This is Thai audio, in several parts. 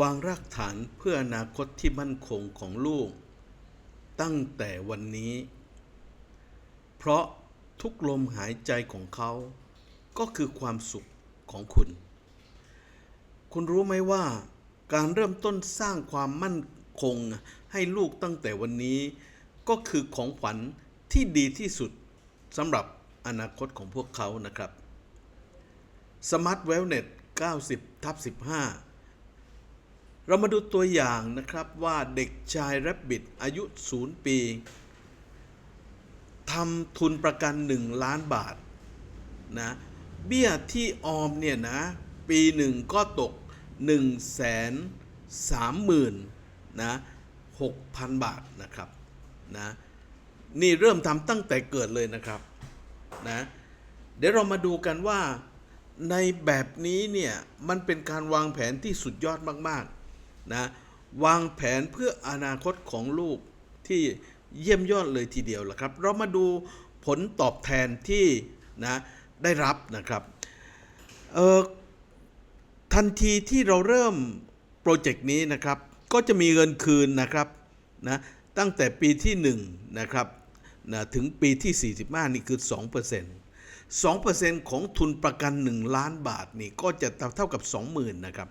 วางรากฐานเพื่ออนาคตที่มั่นคงของลูก ตั้งแต่วันนี้ เพราะทุกลมหายใจของเขา ก็คือความสุขของคุณ คุณรู้ไหมว่า การเริ่มต้นสร้างความมั่นคงให้ลูกตั้งแต่วันนี้ ก็คือของขวัญที่ดีที่สุดสำหรับอนาคตของพวกเขานะครับ Smart Wellness 90ทับ15 เรามาดูตัวอย่างนะครับว่าเด็กชายแรบบิทอายุ 0 ปีทำทุนประกัน 1 ล้านบาทนะเบี้ยที่ออมเนี่ยนะ ปีหนึ่งก็ตก 1 3 0 0 0 0นะ6,000 บาทนะครับนะนี่เริ่มทำตั้งแต่เกิดเลยนะครับนะเดี๋ยวเรามาดูกันว่าในแบบนี้เนี่ย มันเป็นการวางแผนที่สุดยอดมาก ๆ นะวางแผนเพื่ออนาคตของลูกที่เยี่ยมยอดเลยทีเดียวละครับ เรามาดูผลตอบแทนที่นะได้รับนะครับทันทีที่เราเริ่มโปรเจกต์นี้นะครับ ก็จะมีเงินคืนนะครับนะตั้งแต่ปีที่1นะครับนะถึงปีที่ 45 นี่คือ 2% 2%ของทุนประกัน 1 ล้านบาทนี่ก็จะเท่ากับ 20,000นะครับ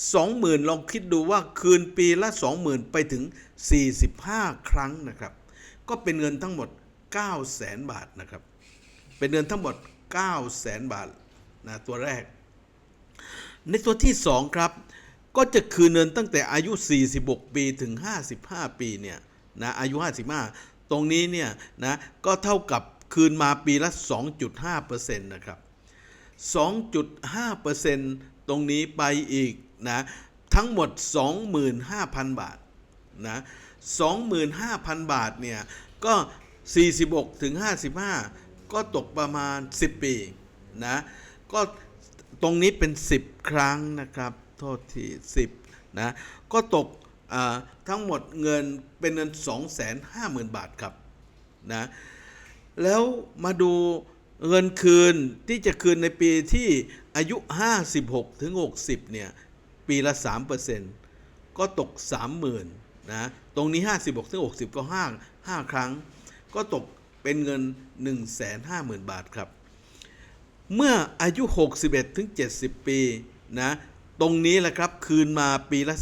20,000 ลองคิดดูว่าคืนปีละ 20,000 ไปถึง 45 ครั้งนะครับ ก็เป็นเงินทั้งหมด 900,000บาทนะครับ เป็นเงินทั้งหมด 900,000บาทนะตัวแรก ในตัวที่ 2 ครับ ก็จะคืนเงินตั้งแต่อายุ 46 ปีถึง 55 ปีเนี่ยนะอายุ 55 ตรงนี้เนี่ยนะก็เท่ากับคืนมาปีละ 2.5%นะครับ 2.5%ตรงนี้ไปอีก นะทั้งหมด 25,000 บาทนะ25,000 บาทเนี่ยก็ 46ถึง55 ก็ตกประมาณ 10 ปีนะก็ตรงนี้เป็น 10 ครั้งนะครับ โทษที 10นะก็ตกทั้งหมดเงินเป็นเงิน 250,000 บาทครับนะแล้วมาดูเงินคืนที่จะคืนในปีที่อายุ 56ถึง60เนี่ย ปีละ 3%ก็ตก 30,000นะตรงนี้ 56ถึง60 ก็ 5 5 ครั้ง ก็ตกเป็นเงิน 150,000 บาทครับ เมื่ออายุ 61ถึง70 ปีนะตรงนี้แหละครับคืนมาปีละ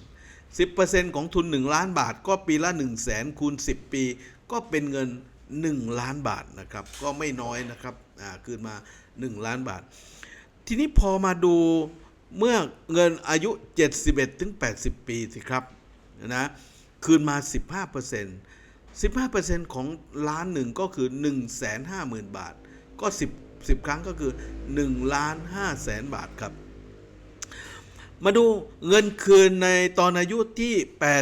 10% 10%ของทุน 1 ล้านบาท ก็ปีละ 1 0 0 0 0แสนคูณ 10 ปี ก็เป็นเงิน 1 ล้านบาทนะครับ ก็ไม่น้อยนะครับคืนมา 1 ล้านบาท ทีนี้พอมาดู เมื่อเงินอายุ 71ถึง80 ปีสิครับนะคืนมา 15% 15%ของล้านหนึ่งก็คือ 150,000 บาท ก็ 10 10 ครั้งก็คือ1ล้าน5แสนบาทครับ มาดูเงินคืนในตอนอายุที่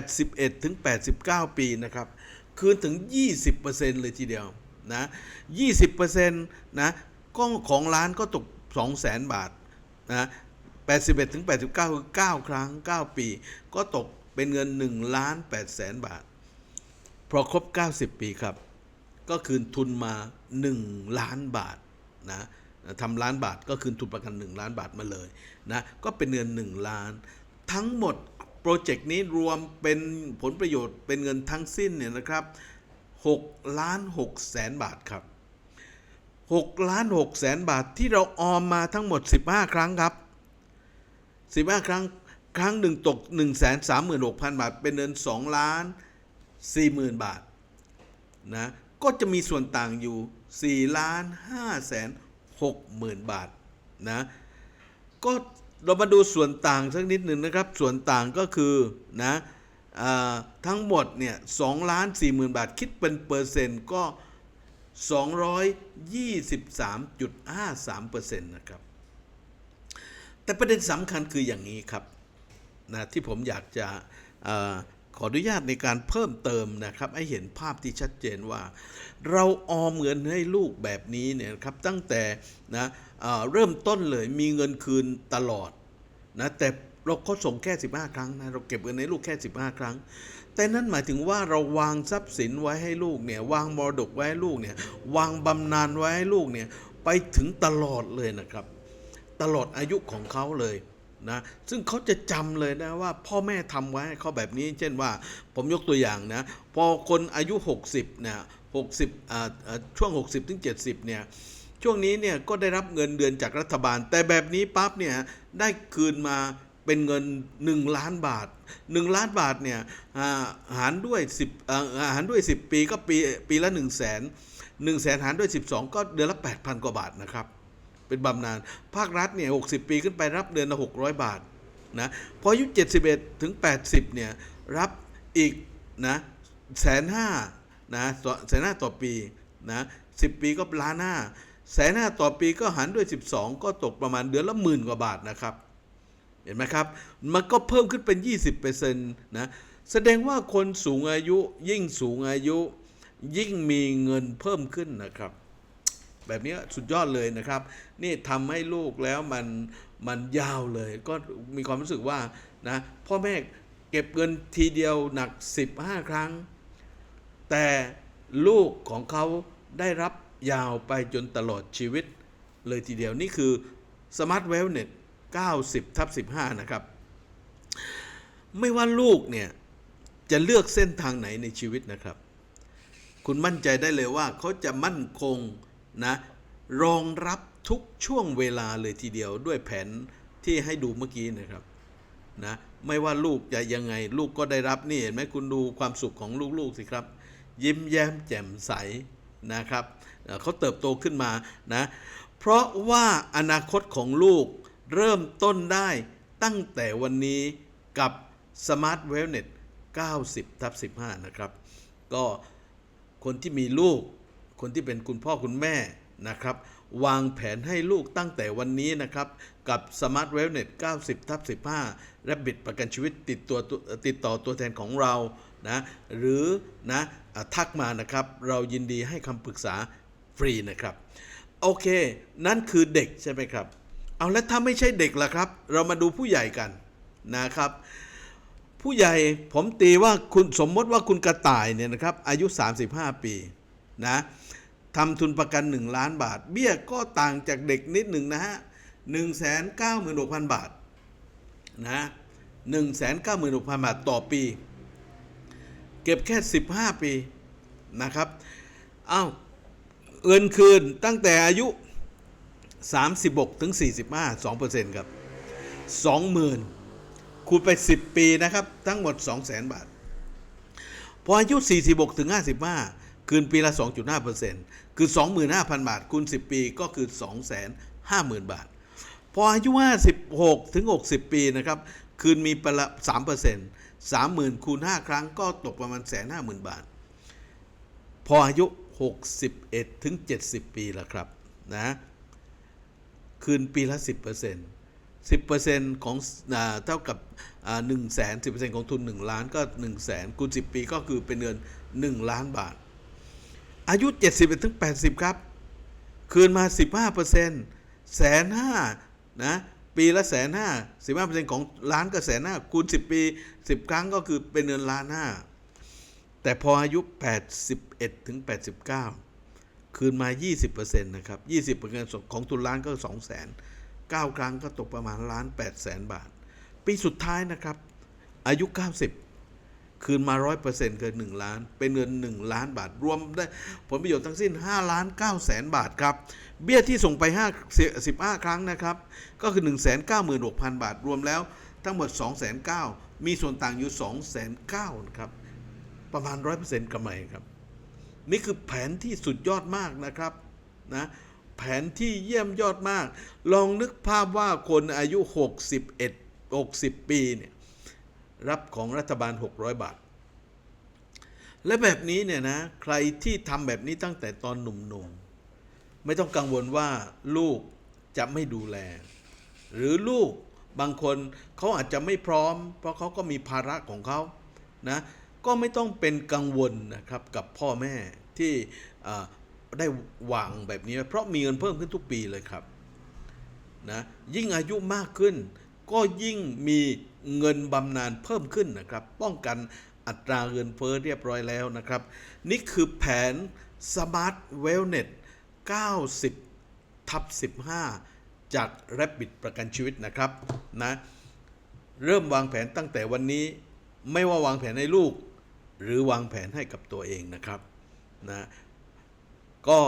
81ถึง89 ปีนะครับ คืนถึง 20%เลยทีเดียวนะ20%นะก็ของร้านก็ตก 200,000บาทนะ 81ถึง89 คือ 9 ครั้ง 9 ปี ก็ตกเป็นเงิน1ล้าน8แสนบาท พอครบ 90 ปีครับ ก็คืนทุนมา 1 ล้านบาทนะทำล้านบาทก็คืนทุนประกัน 1 ล้านบาทมาเลยนะก็เป็นเงิน 1 ล้าน ทั้งหมดโปรเจกต์นี้รวมเป็นผลประโยชน์เป็นเงินทั้งสิ้นเนี่ยนะครับ6ล้าน6แสนบาทครับ6ล้าน6แสนบาทที่เราออมมาทั้งหมด 15 ครั้งครับ 15ครั้งครั้งหนึ่งตก1 3 6 0 0 0บาท เป็นเงิน2ล้าน40,000บาทนะก็จะมีส่วนต่างอยู่4ล้าน5แสน6หมื่นบาทนะก็เรามาดูส่วนต่างสักนิดหนึ่งนะครับ ส่วนต่างก็คือนะอทั้งหมดเนี่ย2ล้าน4หมื่นบาท คิดเป็นเปอร์เซ็นต์ก็ 223.53%นะครับ แต่ประเด็นสำคัญคืออย่างนี้ครับนะที่ผมอยากจะอขออนุญาตในการเพิ่มเติมนะครับ ให้เห็นภาพที่ชัดเจนว่า เราออมเงินให้ลูกแบบนี้เนี่ยครับตั้งแต่นะเริ่มต้นเลยมีเงินคืนตลอดนะแต่เราก็ส่งแค่ 15 ครั้งนะเราเก็บเงินให้ลูกแค่ 15 ครั้ง แต่นั่นหมายถึงว่าเราวางทรัพย์สินไว้ให้ลูกเนี่ยวางมรดกไว้ให้ลูกเนี่ยวางบำนาญไว้ให้ลูกเนี่ยไปถึงตลอดเลยนะครับ ตลอดอายุของเขาเลยนะซึ่งเขาจะจำเลยนะว่าพ่อแม่ทำไว้เขาแบบนี้ เช่นว่าผมยกตัวอย่างนะพอคนอายุ 60เนี่ย60อ่าอ่าช่วง 60ถึง70เนี่ยช่วงนี้เนี่ยก็ได้รับเงินเดือนจากรัฐบาล แต่แบบนี้ปั๊บเนี่ยได้คืนมาเป็นเงิน 1 ล้านบาท 1 ล้านบาทเนี่ยหารด้วย10หารด้วย 10 ปีก็ปีปีละ 1 0 0 0 0แสน1แสนหารด้วย 12 ก็เดือนละ 8,000 กว่าบาทนะครับ เป็นบำนาญภาครัฐเนี่ย60ปีขึ้นไปรับเดือนละ 600 บาทนะพออายุ 71 ถึง 80 เนี่ย รับอีกนะแสนห้านะแสนห้าต่อปีนะ10ปีก็ล้านห้าแสนห้าต่อปีก็หารด้วย 12 ก็ตกประมาณเดือนละหมื่นกว่าบาทนะครับ เห็นไหมครับ มันก็เพิ่มขึ้นเป็น 20%นะแสดงว่าคนสูงอายุยิ่งสูงอายุยิ่งมีเงินเพิ่มขึ้นนะครับ แบบนี้สุดยอดเลยนะครับ นี่ทำให้ลูกแล้วมันมันยาวเลย ก็มีความรู้สึกว่านะพ่อแม่เก็บเงินทีเดียวหนัก 15 ครั้ง แต่ลูกของเขาได้รับยาวไปจนตลอดชีวิตเลยทีเดียวนี่คือ Smart Wellness 90ทับ15 นะครับ ไม่ว่าลูกเนี่ย จะเลือกเส้นทางไหนในชีวิตนะครับ คุณมั่นใจได้เลยว่าเขาจะมั่นคง นะรองรับทุกช่วงเวลาเลยทีเดียวด้วยแผนที่ให้ดูเมื่อกี้นะครับนะไม่ว่าลูกจะยังไง ลูกก็ได้รับนี่เห็นไหมคุณดูความสุขของลูกๆสิครับ ยิ้มแย้มแจ่มใสนะครับเขาเติบโตขึ้นมานะเพราะว่าอนาคตของลูกเริ่มต้นได้ตั้งแต่วันนี้กับ Smart Wellness 90ทับ15 นะครับ ก็คนที่มีลูก คนที่เป็นคุณพ่อคุณแม่นะครับ วางแผนให้ลูกตั้งแต่วันนี้นะครับ กับ Smart Wellness 90ทับ15และบิดประกันชีวิตติดตัวติดต่อตัวแทนของเรานะหรือนะอะทักมานะครับ เรายินดีให้คำปรึกษาฟรีนะครับ โอเค นั่นคือเด็กใช่ไหมครับ เอาแล้วถ้าไม่ใช่เด็กล่ะครับ เรามาดูผู้ใหญ่กันนะครับ ผู้ใหญ่ผมตีว่าคุณสมมติว่าคุณกระต่ายเนี่ยนะครับอายุ 35 ปี นะทำทุนประกัน 1 ล้านบาท เบี้ยก็ต่างจากเด็กนิดหนึ่งนะฮะ1 9 6 0 0 0บาทนะ1 9 6 0 0 0บาทต่อปี เก็บแค่15ปีนะครับเอ้าเงินคืนตั้งแต่อายุ 36 ถึง 45 2%ครับ 20,000 คูณไป 10 ปีนะครับ ทั้งหมด 200,000 บาท พออายุ 46 ถึง 55 คืนปีละ 2.5%คือ 25,000 บาทคูณ 10 ปีก็คือ 250,000 บาท พออายุ 56 ถึง 60 ปีนะครับ คืนมีไปละ 3% 30,000 คูณ 5 ครั้งก็ตกประมาณ150,000บาท พออายุ 61 ถึง 70 ปีล้วครับนะคืนปีละ 10% 10%ของเท่ากับหนึ่งแสนสิของทุน 1 ล้านก็1 0 0 0 0แสนคูณ10 ปีก็คือเป็นเงิน 1 ล้านบาท อายุ70ถึง80 ครับ คืนมา 15%แสนห้านะปีละแสนห้าสิบห้าเปอร์เซ็นต์ของล้านก็แสนห้าคูณ10ปี10ครั้งก็คือเป็นเงินล้านห้าแต่พออายุ81ถึง89คืนมา20%นะครับ20%ของทุนล้านก็2 0 0 0 0 0 9ครั้งก็ตกประมาณล้าน8แสนบาท ปีสุดท้ายนะครับ อายุ90 คืนมา 100%เกิน1 ล้าน เป็นเงิน 1 ล้านบาท รวมได้ผลประโยชน์ทั้งสิ้น 5 ล้าน9แสนบาทครับ เบี้ยที่ส่งไป 5 15 ครั้งนะครับ ก็คือ 196,000 บาท รวมแล้วทั้งหมด 2 9 0 0 0มีส่วนต่างอยู่209,000นะครับ ประมาณ 100%กำไรครับ นี่คือแผนที่สุดยอดมากนะครับนะแผนที่เยี่ยมยอดมาก ลองนึกภาพว่าคนอายุ 61 60 ปีเนี่ย รับของรัฐบาล 600 บาท และแบบนี้เนี่ยนะใครที่ทำแบบนี้ตั้งแต่ตอนหนุ่มๆ ไม่ต้องกังวลว่าลูกจะไม่ดูแล หรือลูกบางคนเขาอาจจะไม่พร้อม เพราะเขาก็มีภาระของเขานะก็ไม่ต้องเป็นกังวลนะครับกับพ่อแม่ที่ได้วางแบบนี้ เพราะมีเงินเพิ่มขึ้นทุกปีเลยครับนะยิ่งอายุมากขึ้น ก็ยิ่งมีเงินบำนาญเพิ่มขึ้นนะครับ ป้องกันอัตราเงินเฟ้อเรียบร้อยแล้วนะครับ นี่คือแผน Smart Wellness 90ทับ15 จาก Rapid ประกันชีวิตนะครับนะเริ่มวางแผนตั้งแต่วันนี้ไม่ว่าวางแผนให้ลูก หรือวางแผนให้กับตัวเองนะครับนะก็